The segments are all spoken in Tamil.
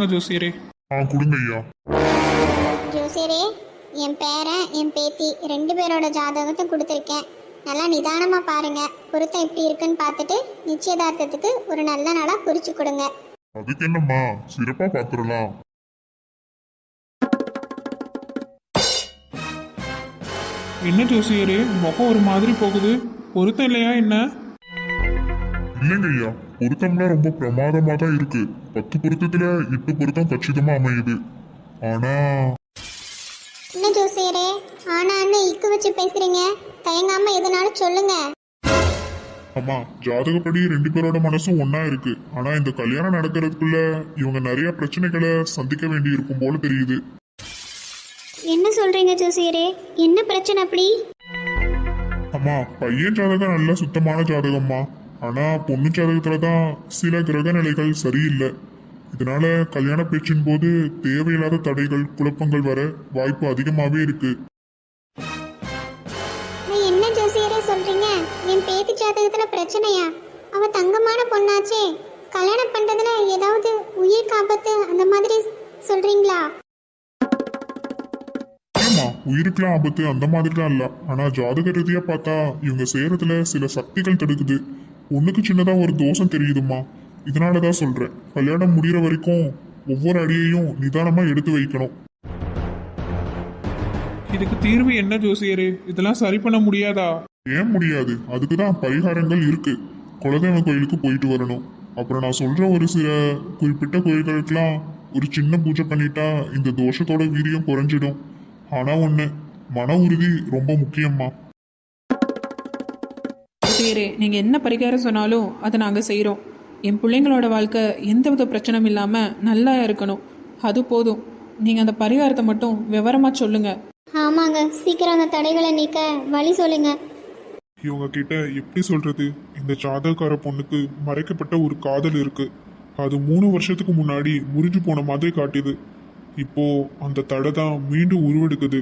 இந்தாங்க ஜோசியரே. ஆ கொடுங்க ஐயா. ஜோசியரே என் பேரன் என் பேத்தி ரெண்டு பேரோட ஜாதகத்தை கொடுத்துருக்கேன். நல்லா நிதானமாக பாருங்க. பொருத்தம் எப்படி இருக்குன்னு பார்த்துட்டு நிச்சயதார்த்தத்துக்கு ஒரு நல்ல நாளாக குறிச்சு கொடுங்க. அதுக்கு என்னம்மா? சிறப்பா பாத்துரலாம் என்ன ஜோசியரே முகம் ஒரு மாதிரி போகுது. பொருத்தம் இல்லையா என்ன? இல்லைங்க ஐயா. பொருத்தம்லாம் ரொம்ப பிரமாதமா தான் இருக்கு. பத்து பொருத்தத்துல எட்டு பொருத்தம் கச்சிதமா அமையுது. ஆனா என்ன ஜோசியரே? ஆனான்னு இக்கு வச்சு பேசுறீங்க. தயங்காம எதுனாலும் சொல்லுங்க. அம்மா ஜாதகப்படி ரெண்டு பேரோட மனசும் ஒண்ணா இருக்கு. ஆனா இந்த கல்யாணம் நடக்கிறதுக்குள்ள இவங்க நிறைய பிரச்சனைகளை சந்திக்க வேண்டி இருக்கும் போல தெரியுது. என்ன சொல்றீங்க ஜோசியரே? என்ன பிரச்சனை அப்படி? அம்மா பையன் ஜாதகம் நல்ல சுத்தமான ஜாதகம்மா. ஆனா பொண்ணு ஜாதகத்துல தான் சில கிரக நிலைகள் சரியில்லை. இதனால கல்யாண பேச்சின் போது தேவையில்லாத தடைகள் குழப்பங்கள் வர வாய்ப்பு அதிகமாவே இருக்கு. என்ன ஜோசியரே சொல்றீங்க? என் பேத்தி ஜாதகத்துல பிரச்சனையா? அவ தங்கமான பொண்ணாச்சே. கல்யாணம் பண்றதுல ஏதாவது உயிர் காப்பத்து அந்த மாதிரி சொல்றீங்களா? ஏம்மா உயிருக்கெல்லாம் ஆபத்து அந்த மாதிரிலாம் இல்ல. ஆனா ஜாதக ரீதியா பார்த்தா இவங்க செய்யறதுல சில சக்திகள் தடுக்குது. ஒண்ணுக்கு சின்னதா ஒரு தோஷம் தெரியுதும்மா. இதனாலதான் சொல்றேன். கல்யாணம் முடியிற வரைக்கும் ஒவ்வொரு அடியையும் நிதானமா எடுத்து வைக்கணும். இதுக்கு தீர்வு என்ன ஜோசியரே? இதெல்லாம் சரி பண்ண முடியாதா? ஏன் முடியாது? அதுக்கு தான் பரிகாரங்கள் இருக்கு. குலதெய்வ கோயிலுக்கு போயிட்டு வரணும். அப்புறம் நான் சொல்ற ஒரு சில குறிப்பிட்ட கோயில்களுக்கெல்லாம் ஒரு சின்ன பூஜை பண்ணிட்டா இந்த தோஷத்தோட வீரியம் குறைஞ்சிடும். ஆனா ஒண்ணு மன உறுதி ரொம்ப முக்கியம்மா. சரி நீங்கள் என்ன பரிகாரம் சொன்னாலும் அதை நாங்கள் செய்கிறோம் என் பிள்ளைங்களோட வாழ்க்கை எந்தவித பிரச்சனையும் இல்லாமல் நல்லா இருக்கணும். அது போதும். நீங்கள் அந்த பரிகாரத்தை மட்டும் விவரமாக சொல்லுங்கள் ஆமாங்க. சீக்கிரம் அந்த தடைகளை நீக்க வழி சொல்லுங்க. இவங்க கிட்ட எப்படி சொல்றது? இந்த ஜாதகக்கார பொண்ணுக்கு மறைக்கப்பட்ட ஒரு காதல் இருக்கு. அது மூணு வருஷத்துக்கு முன்னாடி முறிஞ்சு போன மாதிரி காட்டுது இப்போ அந்த தடை தான் மீண்டும் உருவெடுக்குது.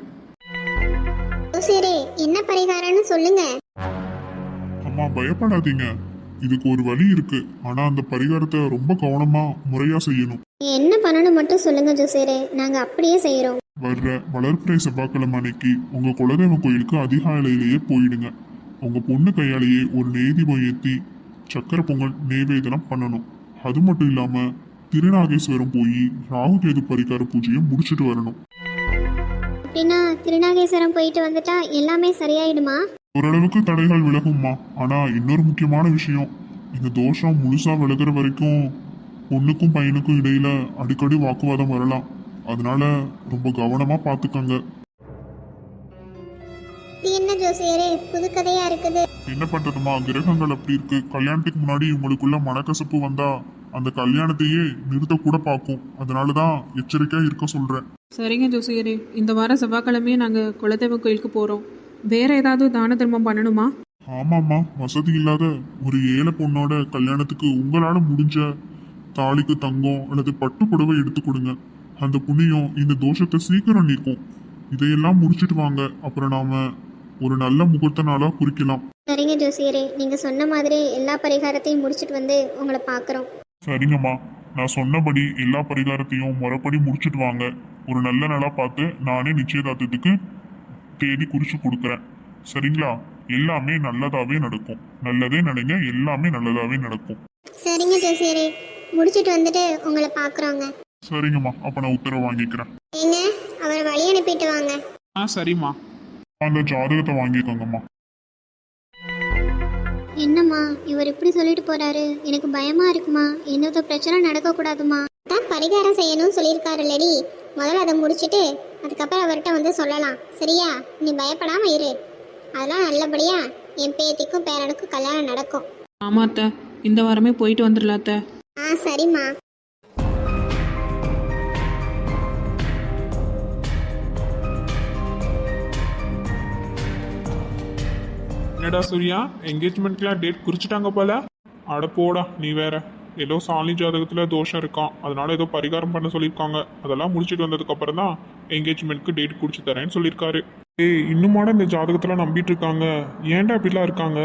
ஜோசியரே என்ன பரிகாரம்னு சொல்லுங்க. அம்மா பயப்படாதீங்க. இதுக்கு ஒரு வழி இருக்கு. ஆனா அந்த பரிகாரத்தை ரொம்ப கவனமா முறையா செய்யணும். என்ன பண்ணணும் மட்டும் சொல்லுங்க ஜோசியரே. நாங்க அப்படியே செய்யறோம் வர்ற வளர்ப்பிறை செவ்வாய்க்கிழமை அன்னைக்கு உங்க குலதெய்வ கோயிலுக்கு அதிகாலையிலேயே போயிடுங்க. உங்க பொண்ணு கையாலேயே ஒரு நேதிபம் ஏத்தி சக்கரை பொங்கல் நெய்வேதனம் பண்ணணும். அது மட்டும் இல்லாம திருநாகேஸ்வரம் போய் ராகு கேது பரிகார பூஜையை முடிச்சிட்டு வரணும். அப்படின்னா திருநாகேஸ்வரம் போயிட்டு வந்துட்டா எல்லாமே சரியாயிடுமா? ஓரளவுக்கு தடைகள் விலகும்மா. ஆனா இன்னொரு முக்கியமான விஷயம். இந்த தோஷம் முழுசா விலகுற வரைக்கும் பொண்ணுக்கும் பையனுக்கும் இடையில அடிக்கடி வாக்குவாதம் வரலாம். அதனால ரொம்ப கவனமா பாத்துக்கங்க. இது என்ன ஜோசியரே? புது கதையா இருக்குது. என்ன பண்றதுமா? கிரகங்கள் அப்படி இருக்கு. கல்யாணத்துக்கு முன்னாடி உங்களுக்குள்ள மனக்கசப்பு வந்தா அந்த கல்யாணத்தையே நிறுத்த கூட பார்க்கும். அதனாலதான் எச்சரிக்கையா இருக்க சொல்றேன். சரிங்க ஜோசியரே. இந்த வாரம் செவ்வாய்க்கிழமையே நாங்கள் குலதெய்வ கோயிலுக்கு போகிறோம் வேறு ஏதாவது தான தர்மம் பண்ணணுமா? ஆமாம்மா வசதி இல்லாத ஒரு ஏழை பொண்ணோட கல்யாணத்துக்கு உங்களால முடிஞ்ச தாலிக்கு தங்கம் அல்லது பட்டு புடவை எடுத்து கொடுங்க. அந்த புண்ணியம் இந்த தோஷத்தை சீக்கிரம் நீக்கும். இதையெல்லாம் முடிச்சிட்டு வாங்க. அப்புறம் நாம ஒரு நல்ல முகூர்த்த நாளா குறிக்கலாம். சரிங்க ஜோசியரே நீங்க சொன்ன மாதிரி எல்லா பரிகாரத்தையும் முடிச்சிட்டு வந்து உங்களை பார்க்குறோம். சரிங்கம்மா. நான் சொன்னபடி எல்லா பரிகாரத்தையும் முறைப்படி முடிச்சிட்டு வாங்க. ஒரு நல்ல நாளா பார்த்து நானே நிச்சயதார்த்தத்துக்கு தேதி குறிச்சு கொடுக்குறேன். சரிங்களா? எல்லாமே நல்லதாவே நடக்கும். நல்லதே நடங்க எல்லாமே நல்லதாவே நடக்கும். சரிங்க ஜோசியரே முடிச்சிட்டு வந்துட்டு உங்களை பார்க்குறோங்க. சரிங்கம்மா. அப்ப நான் உத்தரவு வாங்கிக்கிறேன். ஏங்க அவரை வழி அனுப்பிட்டு வாங்க. ஆ சரிம்மா. அந்த ஜாதகத்தை வாங்கிக்கோங்கம்மா. என்னம்மா இவர் இப்படி சொல்லிட்டு போறாரு? எனக்கு பயமா இருக்குமா? என்னதோ பிரச்சனை நடக்க கூடாதுமா தான் பரிகாரம் செய்யணும்னு சொல்லியிருக்காரு லடி முதல்ல அதை முடிச்சிட்டு அதுக்கப்புறம் அவர்கிட்ட வந்து சொல்லலாம். சரியா? நீ பயப்படாம இரு. அதெல்லாம் நல்லபடியா என் பேத்திக்கும் பேரனுக்கும் கல்யாணம் நடக்கும். ஆமா அத்தை இந்த வாரமே போயிட்டு வந்துடலாம் அத்தை ஆ சரிம்மா. என்னடா சூர்யா? என்கேஜ்மெண்ட்க்குலாம் டேட் குறிச்சிட்டாங்க போல. அட போடா நீ வேற. ஏதோ சாலி ஜாதகத்தில் தோஷம் இருக்கான் அதனால ஏதோ பரிகாரம் பண்ண சொல்லியிருக்காங்க. அதெல்லாம் முடிச்சுட்டு வந்ததுக்கு அப்புறம் தான் என்கேஜ்மெண்ட்க்கு டேட் குடிச்சு தரேன்னு சொல்லியிருக்காரு. ஏய் இன்னுமாட இந்த ஜாதகத்தில் நம்பிட்டு இருக்காங்க. ஏன்டா அப்படிலாம் இருக்காங்க?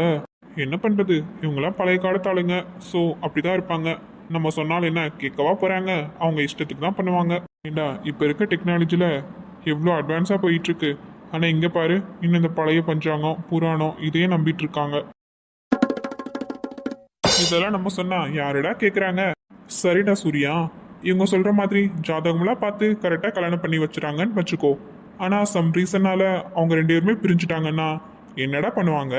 என்ன பண்ணுறது இவங்களாம் பழைய காலத்து ஆளுங்க. ஸோ அப்படிதான் இருப்பாங்க. நம்ம சொன்னாலும் என்ன? கேட்கவா போகிறாங்க அவங்க இஷ்டத்துக்கு தான் பண்ணுவாங்க. ஏண்டா இப்போ இருக்க டெக்னாலஜியில் எவ்வளோ அட்வான்ஸாக போயிட்டுருக்கு ஆனால் இங்கே பாரு. இன்னும் இந்த பழைய பஞ்சாங்கம் புராணம் இதையே நம்பிட்டு இருக்காங்க. இதெல்லாம் நம்ம சொன்னா யாருடா கேக்குறாங்க? சரிடா சூர்யா. இவங்க சொல்ற மாதிரி ஜாதகம்லாம் பார்த்து கரெக்டா கல்யாணம் பண்ணி வச்சுட்டாங்கன்னு வச்சுக்கோ. ஆனா சம் ரீசனால அவங்க ரெண்டு பேருமே பிரிஞ்சுட்டாங்கன்னா என்னடா பண்ணுவாங்க?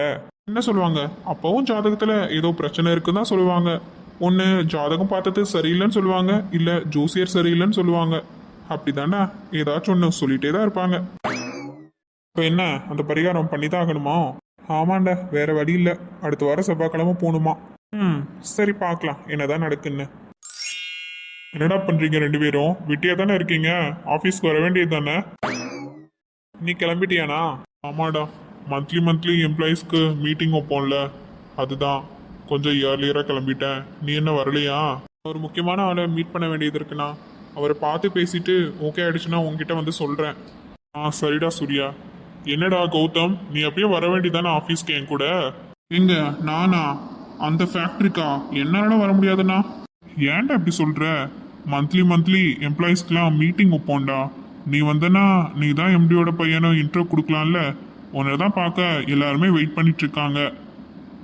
என்ன சொல்லுவாங்க? அப்பவும் ஜாதகத்துல ஏதோ பிரச்சனை இருக்குன்னு தான் சொல்லுவாங்க. ஒன்று ஜாதகம் பார்த்தது சரியில்லைன்னு சொல்லுவாங்க. இல்ல ஜோசியர் சரியில்லைன்னு சொல்லுவாங்க. அப்படிதானே ஏதாச்சும் ஒன்று சொல்லிட்டே தான் இருப்பாங்க. இப்போ என்ன? அந்த பரிகாரம் பண்ணி தான் ஆகணுமா? ஆமாண்டா வேற வழி இல்லை. அடுத்த வாரம் செவ்வாய்க்கிழமை போகணுமா? ம் சரி பார்க்கலாம். என்னதான் நடக்குன்னு. என்னடா பண்றீங்க ரெண்டு பேரும்? விட்டியா தானே இருக்கீங்க? ஆஃபீஸ்க்கு வர வேண்டியது தானே நீ கிளம்பிட்டியானா? ஆமாடா. மந்த்லி மந்த்லி எம்ப்ளாயீஸ்க்கு மீட்டிங் வைப்போம்ல. அதுதான். கொஞ்சம் இயர்லியராக கிளம்பிட்டேன். நீ என்ன வரலையா? ஒரு முக்கியமான ஆளை மீட் பண்ண வேண்டியது இருக்குண்ணா. அவரை பார்த்து பேசிட்டு ஓகே ஆயிடுச்சுன்னா உங்ககிட்ட வந்து சொல்கிறேன் ஆ சரிடா சூர்யா. என்னடா கௌதம்? நீ அப்படியே வர வேண்டியதானே ஆஃபீஸ்க்கு என் கூட? எங்க? நானா? அந்த ஃபேக்ட்ரிக்கா என்னால வர முடியாதுண்ணா. ஏன்டா இப்படி சொல்ற? மந்த்லி மந்த்லி எம்ப்ளாயீஸ்க்குலாம் மீட்டிங் வைப்போம்டா. நீ வந்தனா நீ தான் எம்டியோட பையனும் இன்ட்ரோ கொடுக்கலாம்ல? உன்னை தான் பார்க்க எல்லாருமே வெயிட் பண்ணிட்டு இருக்காங்க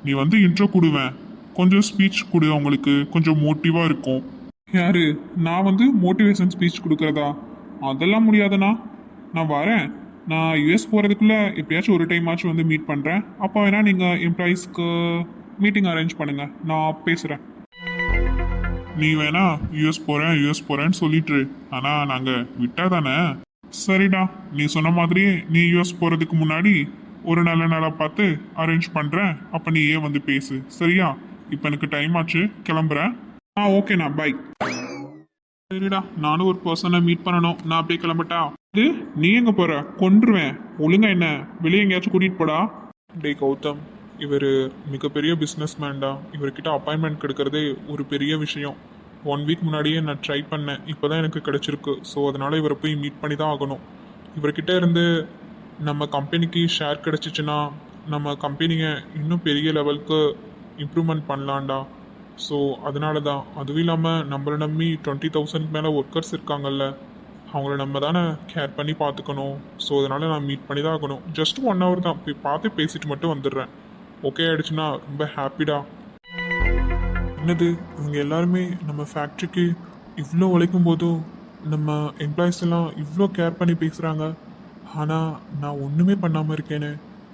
நீ வந்து இன்ட்ரோ கொடுவேன். கொஞ்சம் ஸ்பீச் கொடு அவங்களுக்கு. கொஞ்சம் மோட்டிவாக இருக்கும். யாரு? நான் வந்து மோட்டிவேஷன் ஸ்பீச் கொடுக்குறதா? அதெல்லாம் முடியாதுண்ணா. நான் வரேன். நான் யூஎஸ் போகிறதுக்குள்ளே எப்பயாச்சும் ஒரு டைமாச்சும் வந்து மீட் பண்ணுறேன் அப்போ வேணால் நீங்கள் எம்ப்ளாயீஸ்க்கு மீட்டிங் அரேஞ்ச் பண்ணுங்கள் நான் பேசுகிறேன் நீ வேணா யூஎஸ் போகிறேன் யூஎஸ் போகிறேன்னு சொல்லிட்டு ஆனால் நாங்கள் விட்டா தானே? சரிடா. நீ சொன்ன மாதிரி நீ யூஎஸ் போகிறதுக்கு முன்னாடி ஒரு நல்ல நாளாக பார்த்து அரேஞ்ச் பண்ணுறேன் அப்போ நீ ஏன் வந்து பேசு. சரியா? இப்போ எனக்கு டைம் ஆச்சு. கிளம்புறேன். ஆ ஓகேண்ணா பாய் சரிடா. நானும் ஒரு பர்சனை மீட் பண்ணணும். நான் அப்படியே கிளம்பட்டா? இது நீ எங்க போற? கொன்றுவேன். ஒழுங்கா என்ன? வெளியே எங்கேயாச்சும் கூட்டிட்டு போடா. டேய் கௌதம். இவர் மிகப்பெரிய பிஸ்னஸ் மேன்டா இவர்கிட்ட அப்பாயின்மெண்ட் கிடைக்கிறதே ஒரு பெரிய விஷயம். ஒன் வீக் முன்னாடியே நான் ட்ரை பண்ணேன். இப்போ தான் எனக்கு கிடச்சிருக்கு. ஸோ அதனால் இவரை போய் மீட் பண்ணி தான் ஆகணும். இவர்கிட்ட இருந்து நம்ம கம்பெனிக்கு ஷேர் கிடச்சிச்சின்னா நம்ம கம்பெனியை இன்னும் பெரிய லெவலுக்கு இம்ப்ரூவ்மெண்ட் பண்ணலாண்டா ஸோ அதனால தான் அதுவும் இல்லாமல் நம்மளை நம்பி டுவெண்ட்டி தௌசண்ட் மேலே ஒர்க்கர்ஸ் இருக்காங்கல்ல அவங்கள நம்ம தானே கேர் பண்ணி பார்த்துக்கணும். ஸோ அதனால் நான் மீட் பண்ணி தான் ஆகணும். ஜஸ்ட் ஒன் ஹவர் தான். போய் பார்த்து பேசிட்டு மட்டும் வந்துடுறேன். ஓகே ஆயிடுச்சுன்னா ரொம்ப ஹாப்பிடா என்னது இவங்க எல்லாருமே நம்ம ஃபேக்ட்ரிக்கு இவ்வளோ உழைக்கும் போதும் நம்ம எம்ப்ளாயிஸ் எல்லாம் இவ்வளோ கேர் பண்ணி பேசுகிறாங்க ஆனால் நான் ஒன்றுமே பண்ணாமல் இருக்கேனே.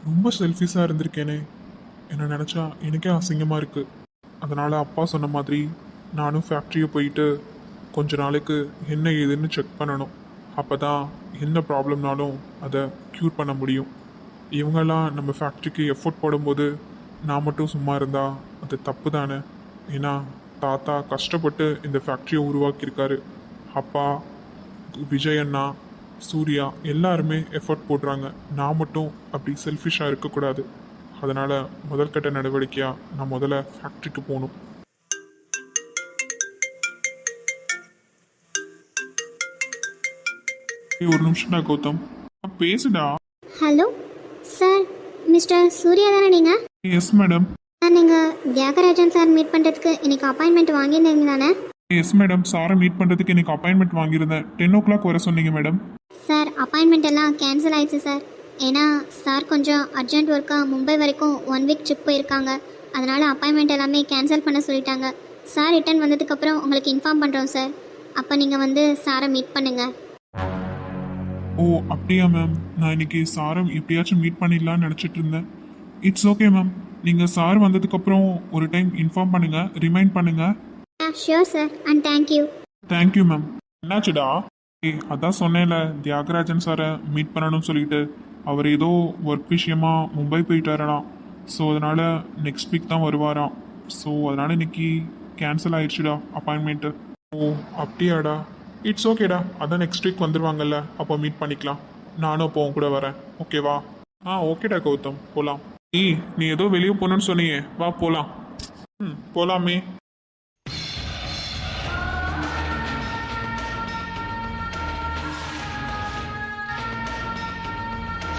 ரொம்ப செல்ஃபிஷாக இருந்திருக்கேனே. என்ன நினச்சா எனக்கே அசிங்கமாக இருக்குது அதனால் அப்பா சொன்ன மாதிரி நானும் ஃபேக்ட்ரியை போயிட்டு கொஞ்ச நாளைக்கு என்ன ஏதுன்னு செக் பண்ணணும். அப்போ தான் என்ன ப்ராப்ளம்னாலும் அதை க்யூர் பண்ண முடியும். இவங்கெல்லாம் நம்ம ஃபேக்ட்ரிக்கு எஃபோர்ட் போடும்போது நான் மட்டும் சும்மா இருந்தால் அது தப்பு தானே? ஏன்னா தாத்தா கஷ்டப்பட்டு இந்த ஃபேக்ட்ரியை உருவாக்கியிருக்காரு. அப்பா விஜய் அண்ணா சூர்யா எல்லாருமே எஃபர்ட் போடுறாங்க. நான் மட்டும் அப்படி செல்ஃபிஷாக இருக்கக்கூடாது. அதனால் முதல்கட்ட நடவடிக்கையாக நான் முதல்ல ஃபேக்ட்ரிக்கு போகணும். ஒரு நிமிஷம்டா கௌதம். பேசுடா. ஹலோ? சார் மிஸ்டர் சூர்யா தானே நீங்கள் எஸ் மேடம் சார் நீங்கள் தியாகராஜன் சார் மீட் பண்ணுறதுக்கு இன்னைக்கு அப்பாயின்மெண்ட் வாங்கியிருந்தீங்க தானே? எஸ் மேடம் சாரை மீட் பண்ணுறதுக்கு எனக்கு அப்பாயின்மெண்ட் வாங்கியிருந்தேன். டென் ஓ கிளாக் வர சொன்னீங்க மேடம் சார் அப்பாயின்மெண்ட் எல்லாம் கேன்சல் ஆயிடுச்சு சார். ஏன்னா சார் கொஞ்சம் அர்ஜென்ட் ஒர்க்காக மும்பை வரைக்கும் ஒன் வீக் ட்ரிப் போயிருக்காங்க. அதனால் அப்பாயின்மெண்ட் எல்லாமே கேன்சல் பண்ண சொல்லிட்டாங்க. சார் ரிட்டர்ன் வந்ததுக்கப்புறம் உங்களுக்கு இன்ஃபார்ம் பண்ணுறோம் சார். அப்போ நீங்கள் வந்து சாரை மீட் பண்ணுங்கள் ஓ அப்படியா மேம் நான் இன்னைக்கு சாரை எப்படியாச்சும் மீட் பண்ணிடலாம்னு நினச்சிட்டு இருந்தேன். இட்ஸ் ஓகே மேம் நீங்கள் சார் வந்ததுக்கப்புறம் ஒரு டைம் இன்ஃபார்ம் பண்ணுங்கள் ரிமைண்ட் பண்ணுங்கள் sure sir and thank you thank you ma'am என்னாச்சுடா? ஏய் அதான் சொன்னேன்ல தியாகராஜன் சாரை மீட் பண்ணணும்னு சொல்லிட்டு. அவர் ஏதோ ஒர்க் விஷயமா மும்பை போயிட்டாராம் ஸோ அதனால் நெக்ஸ்ட் வீக் தான் வருவாராம். ஸோ அதனால் இன்னைக்கு கேன்சல் ஆயிடுச்சுடா அப்பாயின்மெண்ட்டு ஓ அப்படியாடா. இட்ஸ் ஓகேடா அதான் நெக்ஸ்ட் வீக் வந்துடுவாங்கல்ல அப்போ மீட் பண்ணிக்கலாம். நானும் அப்போ கூட வரேன். ஓகேவா ஆ ஓகேடா கௌதம். போகலாம் நீ நீ ஏதோ வெளியே போகணுன்னு சொன்னியே. வா போகலாம் ம் போகலாமே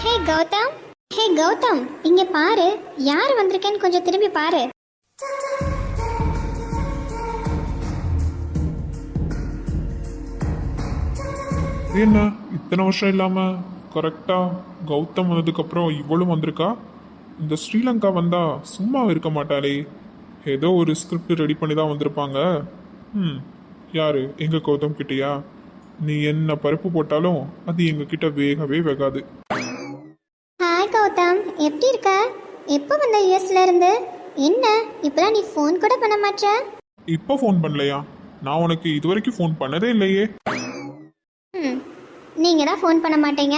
ஹே கௌதம். ஹே கௌதம். இங்க பாரு. யார் வந்திருக்கேன்னு கொஞ்சம் திரும்பி பாரு. இது என்ன? இத்தனை வருஷம் இல்லாம கரெக்டா கௌதம் வந்ததுக்கப்புறம் இவளும் வந்திருக்கா? இந்த ஸ்ரீலங்கா வந்தா சும்மா இருக்க மாட்டாளே. ஏதோ ஒரு ஸ்கிரிப்ட் ரெடி பண்ணி தான் வந்திருப்பாங்க. ம் யாரு? எங்க கௌதம் கிட்டயா? நீ என்ன பருப்பு போட்டாலும் அது எங்க கிட்ட வேகவே வேகாது. ஹாய் கௌதம். எப்படி இருக்க? எப்போ வந்த யூஎஸ்ல இருந்து? என்ன? இப்பலாம் நீ ஃபோன் கூட பண்ண மாட்ற இப்போ ஃபோன் பண்ணலையா? நான் உனக்கு இது வரைக்கும் ஃபோன் பண்ணதே இல்லையே. ம். நீங்க தான் ஃபோன் பண்ண மாட்டீங்க.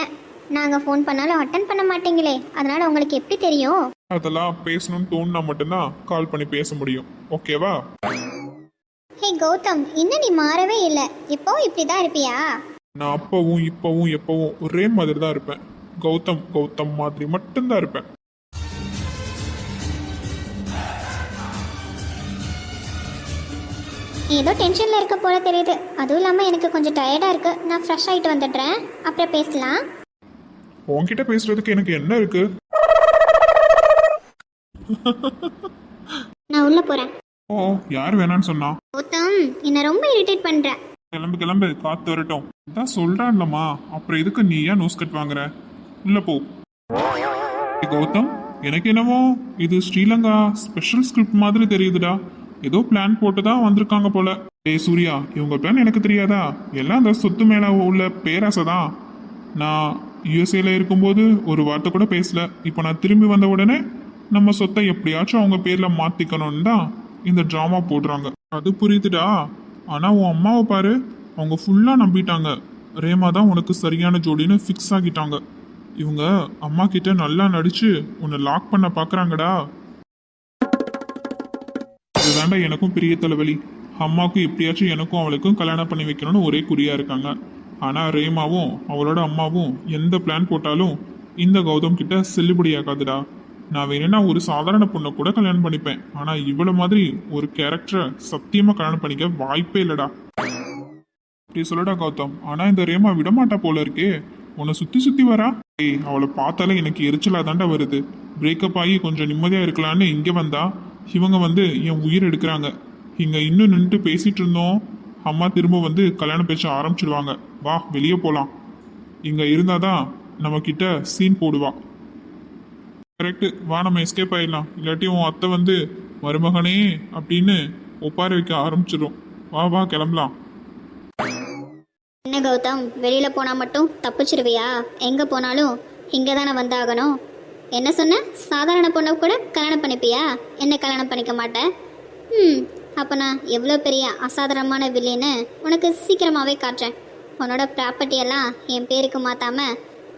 நாங்க ஃபோன் பண்ணாலும் அட்டன் பண்ண மாட்டீங்களே. அதனால உங்களுக்கு எப்படி தெரியும்? அதெல்லாம் பேசணும்னு தோணுனா மட்டும்தான் கால் பண்ணி பேச முடியும். ஓகேவா ஹே கௌதம் இன்னும் நீ மாறவே இல்லை. இப்போ இப்படி தான் இருப்பியா? நான் அப்பவும் இப்பவும் எப்பவும் ஒரே மாதிரி தான் இருப்பேன். கௌதம் கௌதம் மாதிரி மட்டும்தான் இருப்பேன். ஏதோ டென்ஷன்ல இருக்க போல தெரியுது. அதுவும் இல்லாம எனக்கு கொஞ்சம் டயர்டா இருக்கு. நான் ஃப்ரெஷ் ஆயிட்டு வந்துடுறேன். அப்புறம் பேசலாம். உன்கிட்ட பேசுறதுக்கு எனக்கு என்ன இருக்கு? நான் உள்ள போறேன். ஓ யார் வேணான்னு சொன்னா? கௌதம் என்னை ரொம்ப இரிட்டேட் பண்ற. கிளம்பு கிளம்பு. காத்து வரட்டும். அதான் சொல்றான்லம்மா அப்புறம் எதுக்கு நீ ஏன் நோஸ் கட் வாங்குற? உள்ள போ. கௌதம் எனக்கு என்னவோ? இது ஸ்ரீலங்கா ஸ்பெஷல் ஸ்கிரிப்ட் மாதிரி தெரியுதுடா. ஏதோ பிளான் போட்டு தான் வந்திருக்காங்க போல. ஏய் சூர்யா இவங்க பிளான் எனக்கு தெரியாதா? எல்லாம் அந்த சொத்து மேல உள்ள பேராசை தான் நான் யூஎஸ்ஏல இருக்கும்போது ஒரு வார்த்தை கூட பேசல. இப்போ நான் திரும்பி வந்த உடனே நம்ம சொத்தை எப்படியாச்சும் அவங்க பேர்ல மாத்திக்கணும்னு தான் இந்த ட்ராமா போடுறாங்க. அது புரியுதுடா. ஆனா உன் அம்மாவை பாரு அவங்க ஃபுல்லா நம்பிட்டாங்க. ரேமா தான் உனக்கு சரியான ஜோடின்னு ஃபிக்ஸ் ஆகிட்டாங்க. இவங்க அம்மா கிட்ட நல்லா நடிச்சு உன்னை லாக் பண்ண பாக்குறாங்கடா. இதுதாண்டா எனக்கும் பெரிய தலைவலி. அம்மாவுக்கும் எப்படியாச்சும் எனக்கும் அவளுக்கும் கல்யாணம் பண்ணி வைக்கணும்னு ஒரே குறியா இருக்காங்க. ஆனா ரேமாவும் அவளோட அம்மாவும் எந்த பிளான் போட்டாலும் இந்த கௌதம் கிட்ட செல்லுபடியாகாதுடா நான் வேணும்னா ஒரு சாதாரண பொண்ணை கூட கல்யாணம் பண்ணிப்பேன். ஆனா இவ்வளவு மாதிரி ஒரு கேரக்டரை சத்தியமா கல்யாணம் பண்ணிக்க வாய்ப்பே இல்லடா. அப்படி சொல்லடா கௌதம். ஆனா இந்த ரேமா விடமாட்டா போல இருக்கே. உன்னை சுத்தி சுத்தி வரா? ஏய் அவளை பார்த்தாலே எனக்கு எரிச்சலா தாண்டா வருது. பிரேக்கப் ஆகி கொஞ்சம் நிம்மதியா இருக்கலான்னு இங்க வந்தா. இவங்க வந்து என் உயிர் எடுக்கிறாங்க. இங்கே இன்னும் நின்றுட்டு பேசிட்டு இருந்தோம். அம்மா திரும்ப வந்து கல்யாணம் பேச ஆரம்பிச்சிடுவாங்க வா வெளியே போகலாம் இங்கே இருந்தால் தான் நம்மக்கிட்ட சீன் போடுவா. கரெக்டு வா நம்ம எஸ்கேப் ஆயிடலாம். இல்லாட்டி உன் அத்தை வந்து மருமகனே அப்படின்னு ஒப்பாரி வைக்க ஆரம்பிச்சிடும் வா வா கிளம்பலாம். என்ன கௌதம்? வெளியில போனா மட்டும் தப்பிச்சிருவியா? எங்க போனாலும் இங்க தானே வந்தாகணும். என்ன சொன்ன? சாதாரண பொண்ணை கூட கல்யாணம் பண்ணிப்பியா? என்ன கல்யாணம் பண்ணிக்க மாட்டேன் ம் அப்போ நான் எவ்வளோ பெரிய அசாதாரணமான வில்லின்னு உனக்கு சீக்கிரமாகவே காட்டுறேன். உன்னோட ப்ராப்பர்ட்டியெல்லாம் என் பேருக்கு மாற்றாம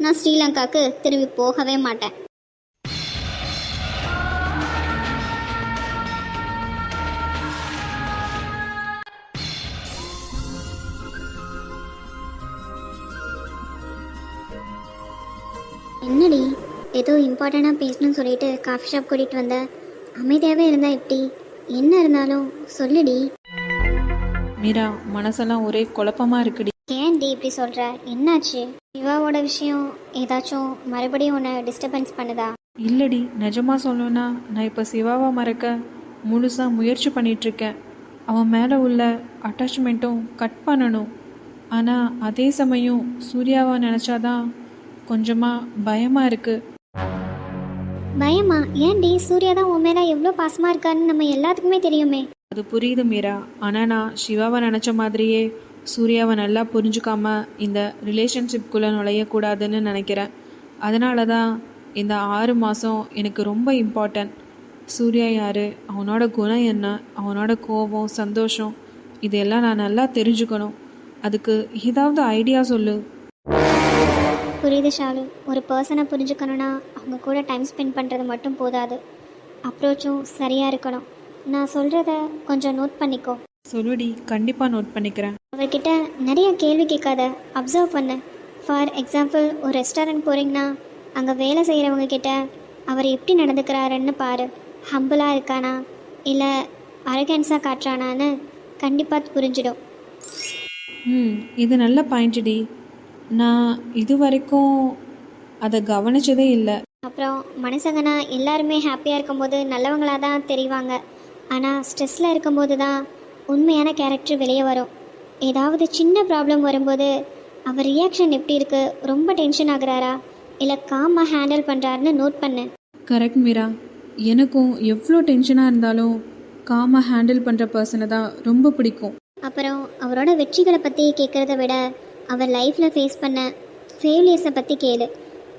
நான் ஸ்ரீலங்காக்கு திரும்பி போகவே மாட்டேன். என்னடி? ஏதோ இம்பார்ட்டண்ட்டாக பேசணும்னு சொல்லிட்டு காஃபி ஷாப் கூட்டிகிட்டு வந்த. அமைதியாகவே இருந்தா எப்படி? என்ன இருந்தாலும் சொல்லுடி. மீரா மனசெல்லாம் ஒரே குழப்பமா இருக்குடி. ஏன்டி இப்படி சொல்கிற என்னாச்சு? சிவாவோட விஷயம் ஏதாச்சும் மறுபடியும் உன்னை டிஸ்டர்பன்ஸ் பண்ணுதா? இல்லடி நிஜமா சொல்லணும்னா நான் இப்போ சிவாவை மறக்க முழுசா முயற்சி பண்ணிட்டு இருக்கேன் அவன் மேலே உள்ள அட்டாச்மெண்ட்டும் கட் பண்ணணும். ஆனால் அதே சமயம் சூர்யாவை நினச்சாதான் கொஞ்சமாக பயமாக இருக்குது பயமா? ஏன்டி? சூர்யா தான் உன் மேலே எவ்வளோ பாசமாக இருக்காருன்னு நம்ம எல்லாத்துக்குமே தெரியுமே. அது புரியுது மீரா. ஆனால் நான் சிவாவை நினச்ச மாதிரியே சூர்யாவை நல்லா புரிஞ்சுக்காம இந்த ரிலேஷன்ஷிப்குள்ளே நுழையக்கூடாதுன்னு நினைக்கிறேன். அதனால தான் இந்த ஆறு மாதம் எனக்கு ரொம்ப இம்பார்ட்டன்ட் சூர்யா யார்? அவனோட குணம் என்ன? அவனோட கோபம் சந்தோஷம் இதெல்லாம் நான் நல்லா தெரிஞ்சுக்கணும். அதுக்கு ஏதாவது ஐடியா சொல்லு. புரியுது ஷாலு. ஒரு பர்சனை புரிஞ்சுக்கணும்னா அவங்க கூட டைம் ஸ்பெண்ட் பண்ணுறது மட்டும் போதாது. அப்ரோச்சும் சரியாக இருக்கணும். நான் சொல்கிறத கொஞ்சம் நோட் பண்ணிக்கோ. சொல்லுடி கண்டிப்பாக நோட் பண்ணிக்கிறேன். அவர்கிட்ட நிறைய கேள்வி கேட்காத. அப்சர்வ் பண்ணு. ஃபார் எக்ஸாம்பிள் ஒரு ரெஸ்டாரண்ட் போகிறீங்கன்னா அங்கே வேலை செய்கிறவங்க கிட்ட அவர் எப்படி நடந்துக்கிறாருன்னு பாரு. ஹம்பிளாக இருக்கானா? இல்லை அரகன்ஸாக காட்டுறானான்னு கண்டிப்பாக புரிஞ்சிடும். ம் இது நல்ல பாயிண்ட்டுடி நான் இது வரைக்கும் அதை கவனிச்சதே இல்லை. அப்புறம் மனுஷங்கன்னா எல்லாருமே ஹாப்பியாக இருக்கும்போது நல்லவங்களாக தான் தெரிவாங்க. ஆனால் ஸ்ட்ரெஸ்ஸில் இருக்கும்போது தான் உண்மையான கேரக்டர் வெளியே வரும். ஏதாவது சின்ன ப்ராப்ளம் வரும்போது அவர் ரியாக்ஷன் எப்படி இருக்குது ரொம்ப டென்ஷன் ஆகுறாரா இல்லை காமாக ஹேண்டில் பண்ணுறாருன்னு நோட் பண்ணு. கரெக்ட் மீரா. எனக்கும் எவ்வளோ டென்ஷனாக இருந்தாலும் காமாக ஹேண்டில் பண்ணுற பர்சனை தான் ரொம்ப பிடிக்கும். அப்புறம் அவரோட வெற்றிகளை பற்றி கேட்குறத விட அவர் லைஃப்பில் ஃபேஸ் பண்ண ஃபெயிலியர்ஸை பற்றி கேளு.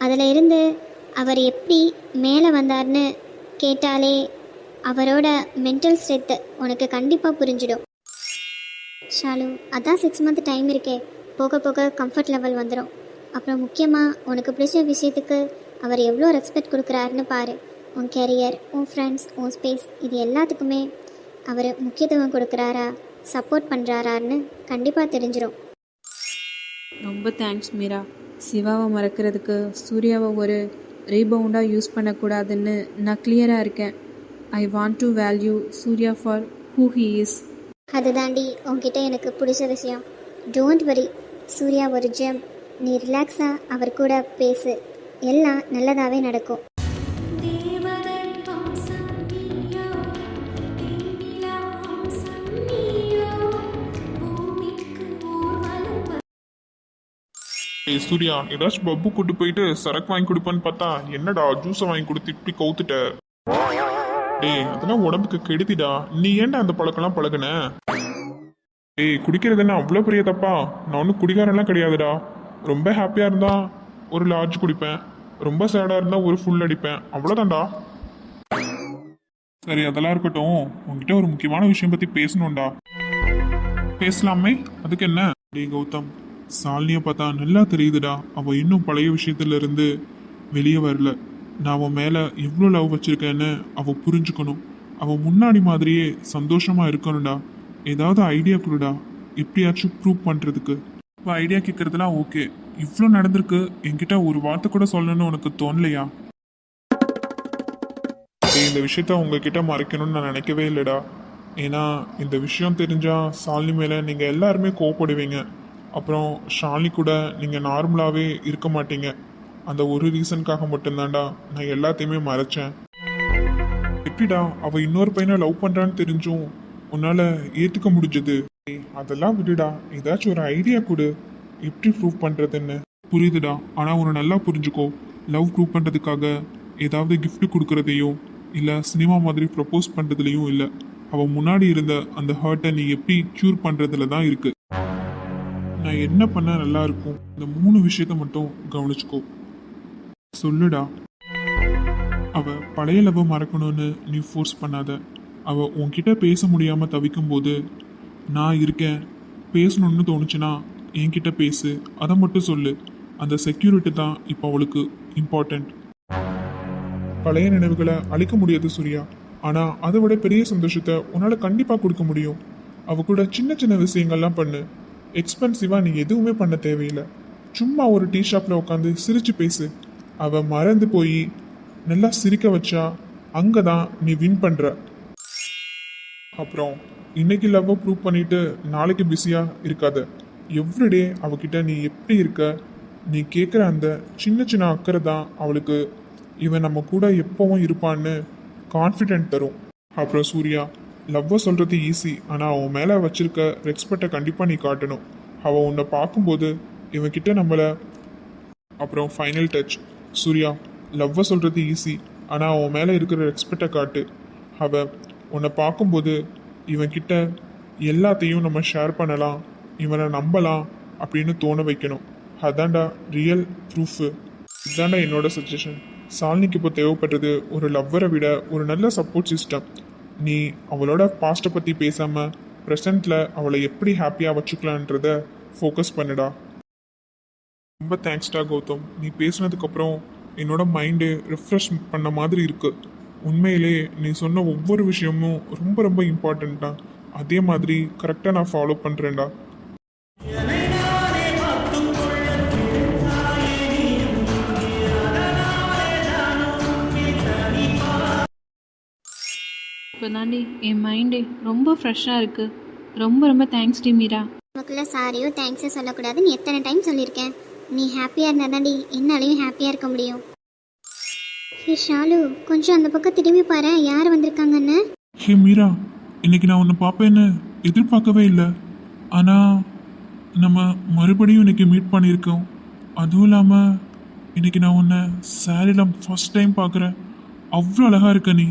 அதில் இருந்து அவர் எப்படி மேலே வந்தார்னு கேட்டாலே அவரோட மென்டல் ஸ்ட்ரென்த்து உனக்கு கண்டிப்பாக புரிஞ்சிடும். ஷாலு அதான் சிக்ஸ் மந்த் டைம் இருக்கே. போக போக கம்ஃபர்ட் லெவல் வந்துடும் அப்புறம் முக்கியமாக உனக்கு பிடிச்ச விஷயத்துக்கு அவர் எவ்வளோ ரெஸ்பெக்ட் கொடுக்குறாருன்னு பாரு. உன் கெரியர் உன் ஃப்ரெண்ட்ஸ் உன் ஸ்பேஸ் இது எல்லாத்துக்குமே அவர் முக்கியத்துவம் கொடுக்குறாரா சப்போர்ட் பண்ணுறாரான்னு கண்டிப்பாக தெரிஞ்சிடும் ரொம்ப தேங்க்ஸ் மீரா. சிவாவை மறக்கிறதுக்கு சூர்யாவை ஒரு ரீபவுண்டாக யூஸ் பண்ணக்கூடாதுன்னு நான் கிளியராக இருக்கேன். I want to value Surya for who he is அதுதாண்டி உங்ககிட்ட எனக்கு பிடிச்ச விஷயம். டோன்ட் வரி சூர்யா ஒரு ஜெம் நீ ரிலாக்ஸாக அவர் கூட பேசு. எல்லாம் நல்லதாகவே நடக்கும். ஏய் சூர்யா ஏதாச்சும் பப்பு கூட்டு போயிட்டு சரக்கு வாங்கி கொடுப்பேன்னு பார்த்தா என்னடா ஜூஸை வாங்கி கொடுத்து இப்படி கவுத்துட்ட? டேய் அதெல்லாம் உடம்புக்கு கெடுதிடா. நீ ஏன்டா அந்த பழக்கம்லாம் பழகுன? டேய் குடிக்கிறது என்ன அவ்வளோ பெரிய தப்பா? நான் ஒன்றும் குடிகாரெல்லாம் கிடையாதுடா. ரொம்ப ஹாப்பியாக இருந்தா ஒரு லார்ஜ் குடிப்பேன். ரொம்ப சேடாக இருந்தா ஒரு ஃபுல் அடிப்பேன். அவ்வளோதான்டா. சரி அதெல்லாம் இருக்கட்டும். உன்கிட்ட ஒரு முக்கியமான விஷயம் பற்றி பேசணும்டா. பேசலாமே? அதுக்கு என்ன? டே கௌதம். சாலினியை பார்த்தா நல்லா தெரியுதுடா. அவள் இன்னும் பழைய விஷயத்துலேருந்து வெளியே வரல. நான் அவன் மேலே எவ்வளோ லவ் வச்சுருக்கேன்னு அவள் புரிஞ்சுக்கணும். அவள் முன்னாடி மாதிரியே சந்தோஷமாக இருக்கணும்டா. ஏதாவது ஐடியா கொடுடா. எப்படியாச்சும் ப்ரூவ் பண்ணுறதுக்கு இப்போ ஐடியா கேட்குறதுலாம் ஓகே இவ்வளோ நடந்திருக்கு. என்கிட்ட ஒரு வார்த்தை கூட சொல்லணும்னு உனக்கு தோணலையா? இந்த விஷயத்த உங்ககிட்ட மறைக்கணும்னு நான் நினைக்கவே இல்லைடா. ஏன்னா இந்த விஷயம் தெரிஞ்சால் சாலினி மேலே நீங்கள் எல்லாருமே கோவப்படுவீங்க. அப்புறம் ஷாலி கூட நீங்கள் நார்மலாகவே இருக்க மாட்டீங்க. அந்த ஒரு ரீசனுக்காக மட்டும்தான்டா நான் எல்லாத்தையுமே மறைச்சேன். எப்படிடா அவள் இன்னொரு பையனை லவ் பண்ணுறான்னு தெரிஞ்சும் உன்னால் ஏற்றுக்க முடிஞ்சது. அதெல்லாம் விடுடா. ஏதாச்சும் ஒரு ஐடியா கொடு. எப்படி ப்ரூவ் பண்ணுறதுன்னு புரியுதுடா. ஆனால் உன்னை நல்லா புரிஞ்சுக்கோ. லவ் ப்ரூவ் பண்ணுறதுக்காக ஏதாவது கிஃப்ட் கொடுக்குறதையும் இல்லை சினிமா மாதிரி ப்ரப்போஸ் பண்ணுறதுலையும் இல்லை. அவன் முன்னாடி இருந்த அந்த ஹர்ட்டை நீ எப்படி க்யூர் பண்ணுறதுல தான் இருக்கு. நான் என்ன பண்ண நல்லா இருக்கும்? இந்த மூணு விஷயத்த மட்டும் கவனிச்சுக்கோ. சொல்லுடா. அவ பழைய லவ் மறக்கணும்னு நீ ஃபோர்ஸ் பண்ணாத. அவ உன்கிட்ட பேச முடியாமல் தவிக்கும் போது நான் இருக்கேன். பேசணும்னு தோணுச்சுன்னா என்கிட்ட பேசு. அதை மட்டும் சொல்லு. அந்த செக்யூரிட்டி தான் இப்போ அவளுக்கு இம்பார்ட்டண்ட் பழைய நினைவுகளை அழிக்க முடியாது சூர்யா. ஆனால் அதை விட பெரிய சந்தோஷத்தை உன்னால் கண்டிப்பாக கொடுக்க முடியும். அவ கூட சின்ன சின்ன விஷயங்கள்லாம் பண்ணு. எக்ஸ்பென்சிவாக நீ எதுவுமே பண்ண தேவையில்லை. சும்மா ஒரு டீ ஷாப்பில் உட்காந்து சிரித்து பேசு. அவள் மறந்து போய் நல்லா சிரிக்க வச்சா அங்கதான் நீ வின் பண்ணுற அப்புறம் இன்னைக்கு லவ்வை ப்ரூவ் பண்ணிட்டு நாளைக்கு பிஸியாக இருக்காத. எவ்ரிடே அவகிட்ட நீ எப்படி இருக்க? நீ கேட்குற அந்த சின்ன சின்ன அக்கறை தான் அவளுக்கு. இவன் நம்ம கூட எப்பவும் இருப்பான்னு கான்ஃபிடென்ட் தரும். அப்புறம் சூர்யா லவ்வை சொல்கிறது ஈஸி ஆனால் அவன் மேலே வச்சிருக்க ரெஸ்பெக்டை கண்டிப்பாக நீ காட்டணும். அவள் உன்னை பார்க்கும்போது இவன்கிட்ட நம்மளை அப்புறம் ஃபைனல் டச் சூர்யா லவ்வை சொல்கிறது ஈஸி ஆனால் அவன் மேலே இருக்கிற ரெஸ்பெக்டை காட்டு. அவ உன்னை பார்க்கும்போது இவன்கிட்ட எல்லாத்தையும் நம்ம ஷேர் பண்ணலாம் இவனை நம்பலாம் அப்படின்னு தோண வைக்கணும். அதான்டா ரியல் ப்ரூஃபு இதான்டா என்னோட சஜஷன் சாலினிக்கு இப்போ தேவைப்பட்டது ஒரு லவ்வரை விட ஒரு நல்ல சப்போர்ட் சிஸ்டம் நீ அவளோட பாஸ்ட்டை பற்றி பேசாமல் ப்ரெசண்ட்டில் அவளை எப்படி ஹாப்பியாக வச்சுக்கலான்றத ஃபோக்கஸ் பண்ணுடா. ரொம்ப தேங்க்ஸ்டா கௌதம். நீ பேசுனதுக்கப்புறம் என்னோட மைண்டு ரிஃப்ரெஷ் பண்ண மாதிரி இருக்குது உண்மையிலே நீ சொன்ன ஒவ்வொரு விஷயமும் ரொம்ப ரொம்ப இம்பார்ட்டண்ட்டா அதே மாதிரி கரெக்டாக நான் ஃபாலோ பண்ணுறேன்டா இப்போ தாண்டி என் மைண்டே ரொம்ப ஃப்ரெஷ்ஷாக இருக்குது ரொம்ப ரொம்ப தேங்க்ஸ் டி மீரா. நமக்குள்ள சாரியோ தேங்க்ஸோ சொல்லக்கூடாதுன்னு எத்தனை டைம் சொல்லியிருக்கேன்? நீ ஹாப்பியாக இருந்தால் தாண்டி என்னாலையும் ஹாப்பியாக இருக்க முடியும். ஹே ஷாலு கொஞ்சம் அந்த பக்கம் திரும்பி பாரு. யார் வந்திருக்காங்கன்னு? ஹே மீரா இன்னைக்கு நான் உன்னை பார்ப்பேன்னு எதிர்பார்க்கவே இல்லை. ஆனால் நம்ம மறுபடியும் இன்னைக்கு மீட் பண்ணியிருக்கோம். அதுவும் இல்லாமல் இன்னைக்கு நான் உன்னை சாரியில் ஃபர்ஸ்ட் டைம் பார்க்குறேன். அவ்வளோ அழகாக இருக்க நீ.